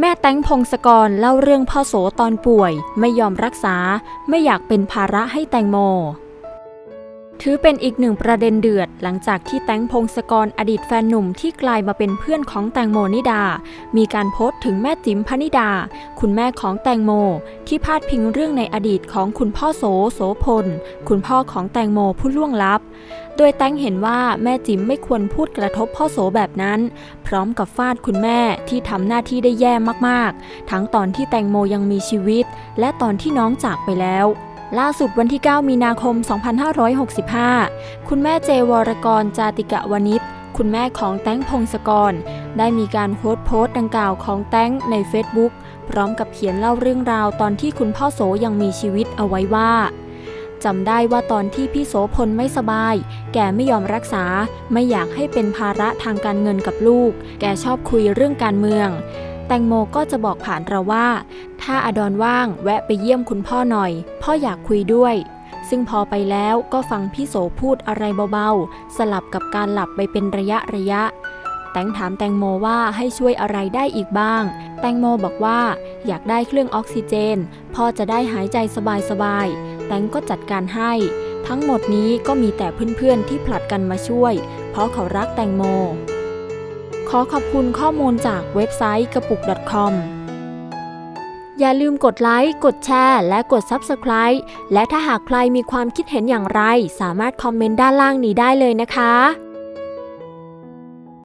แม่แตงพงศกรเล่าเรื่องพ่อโสตอนป่วย ไม่ยอมรักษา ไม่อยากเป็นภาระให้แตงโม ถือเป็นอีกหนึ่งประเด็นเดือด หลังจากที่แตงพงศกรอดีตแฟนหนุ่มที่กลายมาเป็นเพื่อนของแตงโมนิดา มีการโพสต์ถึงแม่จิ๋มพนิดา คุณแม่ของแตงโม ที่พาดพิงเรื่องในอดีตของคุณพ่อโสโสพล คุณพ่อของแตงโมผู้ล่วงลับ โดยแตงเห็นว่าแม่จิ๋มไม่ควรพูดกระทบพ่อโสแบบนั้น พร้อมกับฟาดคุณแม่ที่ทำหน้าที่ได้แย่มากๆ ทั้งตอนที่แตงโมยังมีชีวิต และตอนที่น้องจากไปแล้ว ล่าสุดวันที่ 9 มีนาคม 2565 คุณแม่เจวรกรจาติกะวนิชคุณแม่ของแต้งพงศกร ได้มีการโพสต์โพสต์ดังกล่าวของแต้งใน Facebook พร้อมกับเขียนเล่าเรื่องราวตอนที่คุณพ่อโสยังมีชีวิตเอาไว้ว่าจำได้ว่าตอนที่พี่โสพลไม่สบาย แกไม่ยอมรักษา ไม่อยากให้เป็นภาระทางการเงินกับลูก แกชอบคุยเรื่องการเมือง แตงโมก็จะบอกผ่านเราว่า ถ้าอดอนว่างแวะไปเยี่ยมคุณพ่อหน่อย พ่ออยากคุยด้วย ซึ่งพอไปแล้วก็ฟังพี่โสพูดอะไรเบาๆ สลับกับการหลับไปเป็นระยะระยะ แตงถามแตงโมว่าให้ช่วยอะไรได้อีกบ้าง แตงโมบอกว่า อยากได้เครื่องออกซิเจน พ่อจะได้หายใจสบายๆ แตงก็จัดการให้ ทั้งหมดนี้ก็มีแต่เพื่อนๆที่ผลัดกันมาช่วย เพราะเขารักแตงโม ขอขอบคุณข้อมูลจากเว็บไซต์กระปุก .com อย่าลืมกดไลค์ กดแชร์ และกด Subscribe และถ้าหากใครมีความคิดเห็นอย่างไร สามารถคอมเมนต์ด้านล่างนี้ได้เลยนะคะ